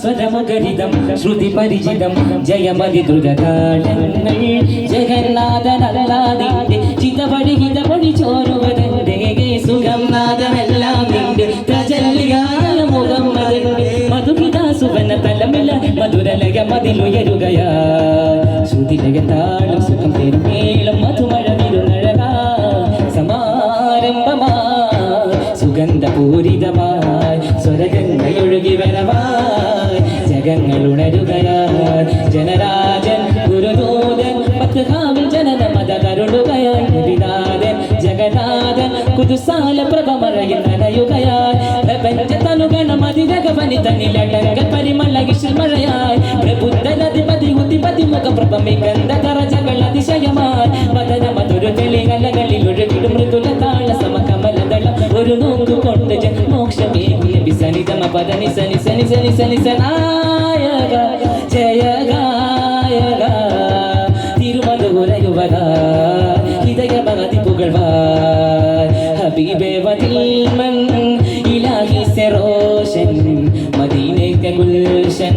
സ്വരമുഖരിതം ശ്രുതി പരിചിതം ജയമതി ദ്രുതകാലങ്ങൾ ജഗന്നാഥനല്ലാതിന്റെ ചിതപടി ഹിതപടി ചോരുവതന്റെ സുഖം നാദമെല്ലാം നിന്റെ പ്രജല്യായ മുഖമ്മതിന്റെ മധുഹിത സുവന തലമില മധുരലക മതിലുയരുകയാ ശ്രുതിലക താളം സുഖം പെരുമേളം മധുമഴ വിരുന്നഴക സമാരംഭമാ. സുഗന്ധപൂരിതമായി സ്വരഗംഗയൊഴുകി വരവായി ജഗങ്ങൾ ഉണരുകയായി ജനരാജൻ ഗുരുദൂതൻ പത്ത് കാവിൽ ജനന മത കരുളുകയായി ഗുരുനാഥൻ ജഗന്നാഥൻ കുതുസാല പ്രഭമഴയിൽ നനയുകയായി പ്രപഞ്ച തനുഗണ മതിരകവനി തന്നിലടങ്ക ഗമ സനി ഗമ പദ നി സനി സനി സനി സനി സനായ ജയ ഗായ തിരുവനന്തപുരയുവക ഹൃദയ മകതി പുകഴ്വാർ ഹബീബേ വതിൽമൻ ഇലാഹി സെറോഷൻ മദീനയ്ക്ക് ഗുൽഷൻ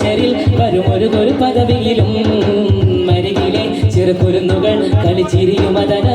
കക്കനർശരിൽ വരുമൊരു ഒരു പദവിയിലും മരുകിലെ ചെറുകുരുന്നുകൾ കളിച്ചിരിയും അതന